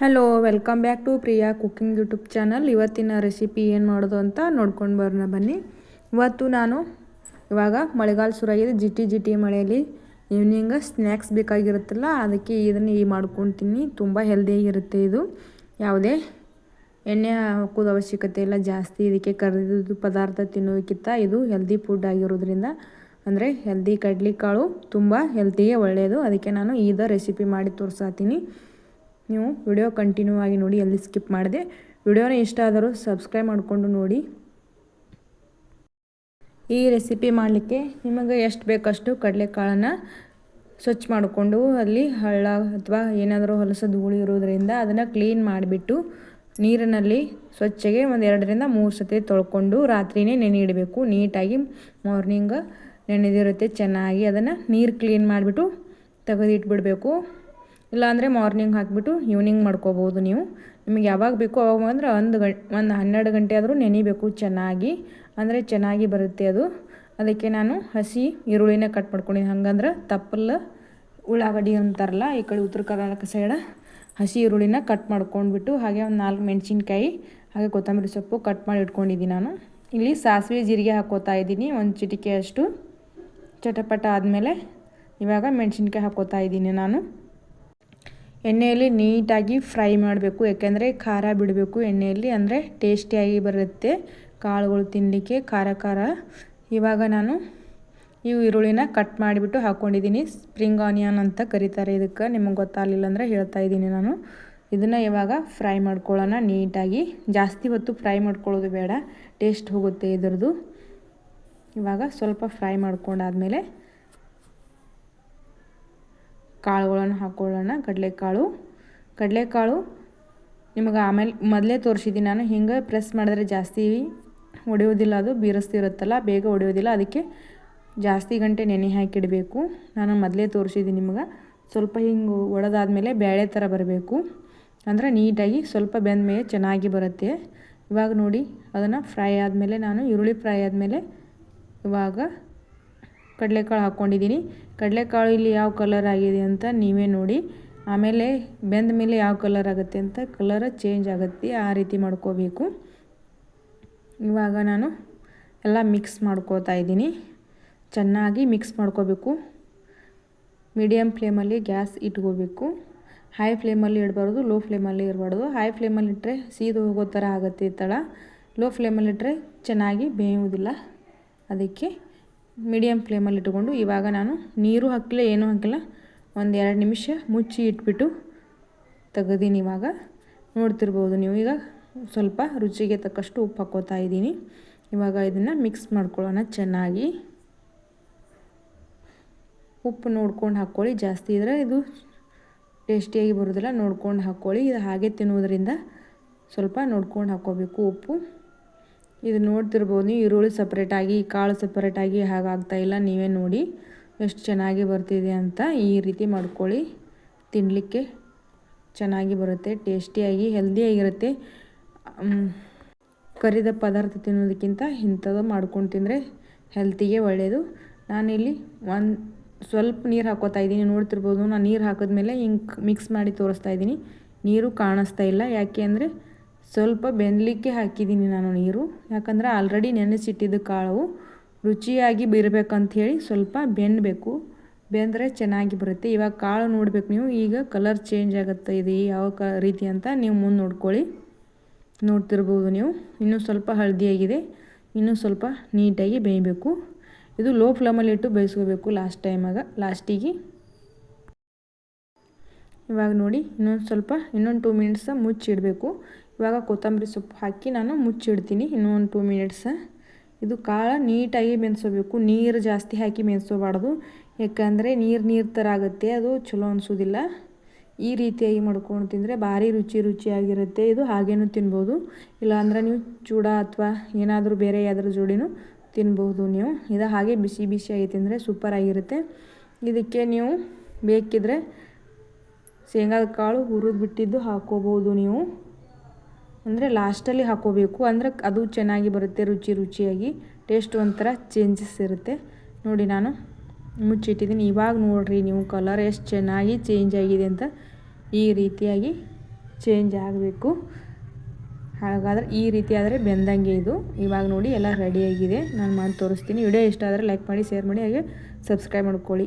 Hello welcome back to Priya cooking YouTube channel ಇವತ್ತಿನ recipe ಏನು ಮಾಡೋದು ಅಂತ ನೋಡ್ಕೊಂಡು ಬರೋಣ ಬನ್ನಿ. ಇವತ್ತು ನಾನು ಇವಾಗ ಮಳೆಗಾಲ ಶುರುವಾಗಿದೆ ಜಿಟಿ ಜಿಟಿ ಮಳೆಯಲ್ಲಿ ಈವ್ನಿಂಗ್ ಸ್ನ್ಯಾಕ್ಸ್ ಬೇಕಾಗಿರುತ್ತಲ್ಲ, ಅದಕ್ಕೆ ಇದನ್ನು ಈ ಮಾಡ್ಕೊತೀನಿ. ತುಂಬ ಹೆಲ್ದಿಯಾಗಿರುತ್ತೆ ಇದು. ಯಾವುದೇ ಎಣ್ಣೆ ಹಾಕೋದು ಅವಶ್ಯಕತೆ ಇಲ್ಲ, ಜಾಸ್ತಿ ಇದಕ್ಕೆ ಕರೆದಿದ್ದು ಪದಾರ್ಥ ತಿನ್ನೋದಕ್ಕಿಂತ ಇದು ಹೆಲ್ದಿ ಫುಡ್ ಆಗಿರೋದ್ರಿಂದ. ಅಂದರೆ ಹೆಲ್ದಿ ಕಡ್ಲಿಕಾಳು ತುಂಬ ಹೆಲ್ದಿಗೆ ಒಳ್ಳೆಯದು ಅದಕ್ಕೆ ನಾನು ಈದ ರೆಸಿಪಿ ಮಾಡಿ ತೋರಿಸ್ತೀನಿ. ನೀವು ವಿಡಿಯೋ ಕಂಟಿನ್ಯೂ ಆಗಿ ನೋಡಿ, ಎಲ್ಲಿ ಸ್ಕಿಪ್ ಮಾಡಿದೆ, ವಿಡಿಯೋನ ಇಷ್ಟ ಆದರೂ ಸಬ್ಸ್ಕ್ರೈಬ್ ಮಾಡಿಕೊಂಡು ನೋಡಿ. ಈ ರೆಸಿಪಿ ಮಾಡಲಿಕ್ಕೆ ನಿಮಗೆ ಎಷ್ಟು ಬೇಕಷ್ಟು ಕಡಲೆಕಾಳನ್ನು ಸ್ವಚ್ಛ ಮಾಡಿಕೊಂಡು, ಅಲ್ಲಿ ಹಳ್ಳ ಅಥವಾ ಏನಾದರೂ ಹೊಲಸ ಧೂಳಿ ಇರೋದರಿಂದ ಅದನ್ನು ಕ್ಲೀನ್ ಮಾಡಿಬಿಟ್ಟು, ನೀರಿನಲ್ಲಿ ಸ್ವಚ್ಛಗೆ ಒಂದು ಎರಡರಿಂದ ಮೂರು ಸತಿ ತೊಳ್ಕೊಂಡು ರಾತ್ರಿನೇ ನೆನೆ ಇಡಬೇಕು. ನೀಟಾಗಿ ಮಾರ್ನಿಂಗ್ ನೆನೆದಿರುತ್ತೆ, ಚೆನ್ನಾಗಿ. ಅದನ್ನು ನೀರು ಕ್ಲೀನ್ ಮಾಡಿಬಿಟ್ಟು ತೆಗೆದಿಟ್ಬಿಡಬೇಕು. ಇಲ್ಲಾಂದರೆ ಮಾರ್ನಿಂಗ್ ಹಾಕಿಬಿಟ್ಟು ಈವ್ನಿಂಗ್ ಮಾಡ್ಕೋಬೋದು ನೀವು. ನಿಮಗೆ ಯಾವಾಗ ಬೇಕೋ ಅವಾಗ ಅಂದ್ರೆ ಒಂದು ಗಂ, ಒಂದು ಹನ್ನೆರಡು ಗಂಟೆ ಆದರೂ ನೆನಿಬೇಕು ಚೆನ್ನಾಗಿ. ಅಂದರೆ ಚೆನ್ನಾಗಿ ಬರುತ್ತೆ ಅದು. ಅದಕ್ಕೆ ನಾನು ಹಸಿ ಈರುಳ್ಳಿನ ಕಟ್ ಮಾಡ್ಕೊಂಡಿದ್ದೆ ಹಂಗಂದ್ರೆ ತಪ್ಪಲ್ಲ ಉಳ್ಳಾಗಡ್ಡಿ ಅಂತಾರಲ್ಲ ಈ ಕಡೆ ಉತ್ತರ ಕರ್ನಾಟಕ ಸೈಡ ಹಸಿ ಈರುಳ್ಳಿನ ಕಟ್ ಮಾಡ್ಕೊಂಡ್ಬಿಟ್ಟು ಹಾಗೆ ಒಂದು ನಾಲ್ಕು ಮೆಣಸಿನ್ಕಾಯಿ, ಹಾಗೆ ಕೊತ್ತಂಬರಿ ಸೊಪ್ಪು ಕಟ್ ಮಾಡಿ ಇಟ್ಕೊಂಡಿದ್ದೀನಿ ನಾನು. ಇಲ್ಲಿ ಸಾಸಿವೆ ಜೀರಿಗೆ ಹಾಕೋತಾ ಇದ್ದೀನಿ. ಒಂದು ಚಿಟಿಕೆ ಅಷ್ಟು ಚಟಪಟ ಆದಮೇಲೆ ಇವಾಗ ಮೆಣಸಿನ್ಕಾಯಿ ಹಾಕೋತಾ ಇದ್ದೀನಿ ನಾನು. ಎಣ್ಣೆಯಲ್ಲಿ ನೀಟಾಗಿ ಫ್ರೈ ಮಾಡಬೇಕು ಯಾಕೆಂದರೆ ಖಾರ ಬಿಡಬೇಕು. ಎಣ್ಣೆಯಲ್ಲಿ ಅಂದರೆ ಟೇಸ್ಟಿಯಾಗಿ ಬರುತ್ತೆ ಕಾಳುಗಳು ತಿನ್ನಲಿಕ್ಕೆ, ಖಾರ ಖಾರ. ಇವಾಗ ನಾನು ಈ ಈರುಳ್ಳಿನ ಕಟ್ ಮಾಡಿಬಿಟ್ಟು ಹಾಕ್ಕೊಂಡಿದ್ದೀನಿ ಸ್ಪ್ರಿಂಗ್ ಆನಿಯನ್ ಅಂತ ಕರೀತಾರೆ ಇದಕ್ಕೆ. ನಿಮಗೆ ಗೊತ್ತಾಗಲಿಲ್ಲ ಅಂದರೆ ಹೇಳ್ತಾ ಇದ್ದೀನಿ ನಾನು. ಇದನ್ನು ಇವಾಗ ಫ್ರೈ ಮಾಡ್ಕೊಳ್ಳೋಣ ನೀಟಾಗಿ. ಜಾಸ್ತಿ ಹೊತ್ತು ಫ್ರೈ ಮಾಡ್ಕೊಳ್ಳೋದು ಬೇಡ, ಟೇಸ್ಟ್ ಹೋಗುತ್ತೆ ಇದರದ್ದು. ಇವಾಗ ಸ್ವಲ್ಪ ಫ್ರೈ ಮಾಡ್ಕೊಂಡಾದಮೇಲೆ ಕಾಳುಗಳನ್ನು ಹಾಕ್ಕೊಳ್ಳೋಣ ಕಡಲೆಕಾಳು. ಕಡಲೆಕಾಳು ನಿಮಗೆ ಆಮೇಲೆ ಮೊದಲೇ ತೋರಿಸಿದ್ದೀನಿ ನಾನು. ಹಿಂಗೆ ಪ್ರೆಸ್ ಮಾಡಿದ್ರೆ ಜಾಸ್ತಿ ಒಡೆಯೋದಿಲ್ಲ ಅದು, ಬೀರಿಸ್ತಿರುತ್ತಲ್ಲ, ಬೇಗ ಒಡೆಯೋದಿಲ್ಲ ಅದಕ್ಕೆ ಜಾಸ್ತಿ ಗಂಟೆ ನೆನೆ ಹಾಕಿಡಬೇಕು. ನಾನು ಮೊದಲೇ ತೋರಿಸಿದ್ದೀನಿ ನಿಮಗೆ. ಸ್ವಲ್ಪ ಹಿಂಗೆ ಒಡೆದಾದ್ಮೇಲೆ ಬೇಳೆ ಥರ ಬರಬೇಕು. ಅಂದರೆ ನೀಟಾಗಿ ಸ್ವಲ್ಪ ಬೆಂದ ಮೇಲೆ ಚೆನ್ನಾಗಿ ಬರುತ್ತೆ. ಇವಾಗ ನೋಡಿ, ಅದನ್ನು ಫ್ರೈ ಆದಮೇಲೆ ನಾನು, ಈರುಳ್ಳಿ ಫ್ರೈ ಆದಮೇಲೆ ಇವಾಗ ಕಡಲೆಕಾಳು ಹಾಕ್ಕೊಂಡಿದ್ದೀನಿ. ಕಡಲೆಕಾಳು ಇಲ್ಲಿ ಯಾವ ಕಲರ್ ಆಗಿದೆ ಅಂತ ನೀವೇ ನೋಡಿ. ಆಮೇಲೆ ಬೆಂದ ಮೇಲೆ ಯಾವ ಕಲರ್ ಆಗುತ್ತೆ ಅಂತ ಕಲರ್ ಚೇಂಜ್ ಆಗುತ್ತೆ. ಆ ರೀತಿ ಮಾಡ್ಕೋಬೇಕು. ಇವಾಗ ನಾನು ಎಲ್ಲ ಮಿಕ್ಸ್ ಮಾಡ್ಕೋತಾ ಇದ್ದೀನಿ. ಚೆನ್ನಾಗಿ ಮಿಕ್ಸ್ ಮಾಡ್ಕೋಬೇಕು. ಮೀಡಿಯಮ್ ಫ್ಲೇಮಲ್ಲಿ ಗ್ಯಾಸ್ ಇಟ್ಕೋಬೇಕು. ಹೈ ಫ್ಲೇಮಲ್ಲಿ ಇಡಬಾರ್ದು ಲೋ ಫ್ಲೇಮಲ್ಲಿ ಇರಬಾರ್ದು ಹೈ ಫ್ಲೇಮಲ್ಲಿ ಇಟ್ಟರೆ ಸೀದು ಹೋಗೋ ಥರ ಆಗುತ್ತೆ ತಳ. ಲೋ ಫ್ಲೇಮಲ್ಲಿ ಇಟ್ಟರೆ ಚೆನ್ನಾಗಿ ಬೇಯುವುದಿಲ್ಲ. ಅದಕ್ಕೆ ಮೀಡಿಯಮ್ ಫ್ಲೇಮಲ್ಲಿ ಇಟ್ಕೊಂಡು ಇವಾಗ ನಾನು ನೀರು ಹಾಕಿಲ್ಲ ಏನೂ ಹಾಕಿಲ್ಲ ಒಂದು ಎರಡು ನಿಮಿಷ ಮುಚ್ಚಿ ಇಟ್ಬಿಟ್ಟು ತೆಗೆದೀನಿ ಇವಾಗ. ನೋಡ್ತಿರ್ಬೋದು ನೀವು ಈಗ ಸ್ವಲ್ಪ ರುಚಿಗೆ ತಕ್ಕಷ್ಟು ಉಪ್ಪು ಹಾಕೋತಾ ಇದ್ದೀನಿ. ಇವಾಗ ಇದನ್ನು ಮಿಕ್ಸ್ ಮಾಡ್ಕೊಳ್ಳೋಣ ಚೆನ್ನಾಗಿ. ಉಪ್ಪು ನೋಡ್ಕೊಂಡು ಹಾಕ್ಕೊಳ್ಳಿ. ಜಾಸ್ತಿ ಇದ್ರೆ ಇದು ಟೇಸ್ಟಿಯಾಗಿ ಬರೋದಿಲ್ಲ. ನೋಡ್ಕೊಂಡು ಹಾಕ್ಕೊಳ್ಳಿ. ಇದು ಹಾಗೆ ತಿನ್ನೋದ್ರಿಂದ ಸ್ವಲ್ಪ ನೋಡ್ಕೊಂಡು ಹಾಕ್ಕೋಬೇಕು ಉಪ್ಪು. ಇದು ನೋಡ್ತಿರ್ಬೋದು, ನೀವು ಈರುಳ್ಳಿ ಸಪ್ರೇಟಾಗಿ ಕಾಳು ಸಪ್ರೇಟಾಗಿ ಇಲ್ಲ, ನೀವೇ ನೋಡಿ ಎಷ್ಟು ಚೆನ್ನಾಗಿ ಬರ್ತಿದೆ ಅಂತ ಈ ರೀತಿ ಮಾಡ್ಕೊಳ್ಳಿ. ತಿನ್ನಲಿಕ್ಕೆ ಚೆನ್ನಾಗಿ ಬರುತ್ತೆ, ಟೇಸ್ಟಿಯಾಗಿ, ಹೆಲ್ದಿಯಾಗಿರುತ್ತೆ. ಕರಿದ ಪದಾರ್ಥ ತಿನ್ನೋದಕ್ಕಿಂತ ಇಂಥದ್ದು ಮಾಡ್ಕೊಂಡು ತಿಂದರೆ ಹೆಲ್ತಿಗೆ ಒಳ್ಳೆಯದು ನಾನಿಲ್ಲಿ ಒಂದು ಸ್ವಲ್ಪ ನೀರು ಹಾಕೋತಾ ಇದ್ದೀನಿ, ನೋಡ್ತಿರ್ಬೋದು. ನಾನು ನೀರು ಹಾಕಿದ್ಮೇಲೆ ಹಿಂಗೆ ಮಿಕ್ಸ್ ಮಾಡಿ ತೋರಿಸ್ತಾ ಇದ್ದೀನಿ. ನೀರು ಕಾಣಿಸ್ತಾ ಇಲ್ಲ, ಯಾಕೆ ಅಂದರೆ ಸ್ವಲ್ಪ ಬೆಂದಲಿಕ್ಕೆ ಹಾಕಿದ್ದೀನಿ ನಾನು ನೀರು. ಯಾಕಂದರೆ ಆಲ್ರೆಡಿ ನೆನೆಸಿಟ್ಟಿದ್ದ ಕಾಳು ರುಚಿಯಾಗಿ ಹೇಳಿ ಸ್ವಲ್ಪ ಬೆನ್ನಬೇಕು ಬೆಂದರೆ ಚೆನ್ನಾಗಿ ಬರುತ್ತೆ. ಇವಾಗ ಕಾಳು ನೋಡಬೇಕು ನೀವು. ಈಗ ಕಲರ್ ಚೇಂಜ್ ಆಗುತ್ತೆ ಇದು ಯಾವ ಕ ರೀತಿ ಅಂತ ನೀವು ಮುಂದೆ ನೋಡ್ಕೊಳ್ಳಿ. ನೋಡ್ತಿರ್ಬೋದು ನೀವು. ಇನ್ನೂ ಸ್ವಲ್ಪ ಹಳದಿಯಾಗಿದೆ. ಇನ್ನೂ ಸ್ವಲ್ಪ ನೀಟಾಗಿ ಬೇಯಬೇಕು. ಇದು ಲೋ ಫ್ಲೇಮಲ್ಲಿ ಇಟ್ಟು ಬೇಯಿಸ್ಕೋಬೇಕು ಲಾಸ್ಟ್ ಟೈಮಾಗ ಲಾಸ್ಟಿಗೆ ಇವಾಗ ನೋಡಿ, ಇನ್ನೊಂದು ಸ್ವಲ್ಪ, ಇನ್ನೊಂದು ಟೂ ಮಿನಿಟ್ಸ ಮುಚ್ಚಿಡಬೇಕು. ಇವಾಗ ಕೊತ್ತಂಬರಿ ಸೊಪ್ಪು ಹಾಕಿ ನಾನು ಮುಚ್ಚಿಡ್ತೀನಿ. ಇನ್ನೂ ಒಂದು ಟೂ ಮಿನಿಟ್ಸ ಇದು ಕಾಳು ನೀಟಾಗಿ ಬೆನ್ಸೋಬೇಕು ನೀರು ಜಾಸ್ತಿ ಹಾಕಿ ಬೆನ್ಸೋಬಾರ್ದು ಯಾಕಂದರೆ ನೀರು ನೀರು ಥರ ಆಗುತ್ತೆ. ಅದು ಚಲೋ ಅನಿಸೋದಿಲ್ಲ. ಈ ರೀತಿಯಾಗಿ ಮಾಡ್ಕೊಂಡು ತಿಂದರೆ ಭಾರಿ ರುಚಿ ರುಚಿಯಾಗಿರುತ್ತೆ. ಇದು ಹಾಗೇನೂ ತಿನ್ಬೋದು. ಇಲ್ಲಾಂದ್ರೆ ನೀವು ಚೂಡ ಅಥವಾ ಏನಾದರೂ ಬೇರೆ ಯಾವ್ದ್ರ ಜೋಡಿನೂ ತಿನ್ಬೋದು ನೀವು. ಇದು ಹಾಗೆ ಬಿಸಿ ಬಿಸಿಯಾಗಿ ತಿಂದರೆ ಸೂಪರಾಗಿರುತ್ತೆ ಇದಕ್ಕೆ ನೀವು ಬೇಕಿದ್ರೆ ಶೇಂಗಾದ ಕಾಳು ಹುರಿದು ಬಿಟ್ಟಿದ್ದು ಹಾಕ್ಕೋಬೋದು ನೀವು. ಅಂದರೆ ಲಾಸ್ಟಲ್ಲಿ ಹಾಕೋಬೇಕು. ಅಂದರೆ ಅದು ಚೆನ್ನಾಗಿ ಬರುತ್ತೆ, ರುಚಿ ರುಚಿಯಾಗಿ. ಟೇಸ್ಟ್ ಒಂಥರ ಚೇಂಜಸ್ ಇರುತ್ತೆ. ನೋಡಿ ನಾನು ಮುಚ್ಚಿಟ್ಟಿದ್ದೀನಿ. ಇವಾಗ ನೋಡಿರಿ ನೀವು ಕಲರ್ ಎಷ್ಟು ಚೆನ್ನಾಗಿ ಚೇಂಜ್ ಆಗಿದೆ ಅಂತ ಈ ರೀತಿಯಾಗಿ ಚೇಂಜ್ ಆಗಬೇಕು. ಹಾಗಾದರೆ ಈ ರೀತಿ ಆದರೆ ಬೆಂದಂಗೆ ಇದು. ಇವಾಗ ನೋಡಿ ಎಲ್ಲ ರೆಡಿಯಾಗಿದೆ ನಾನು ಮಾಡಿ ತೋರಿಸ್ತೀನಿ. ವಿಡಿಯೋ ಇಷ್ಟ ಆದರೆ ಲೈಕ್ ಮಾಡಿ ಶೇರ್ ಮಾಡಿ, ಹಾಗೆ ಸಬ್ಸ್ಕ್ರೈಬ್ ಮಾಡ್ಕೊಳ್ಳಿ.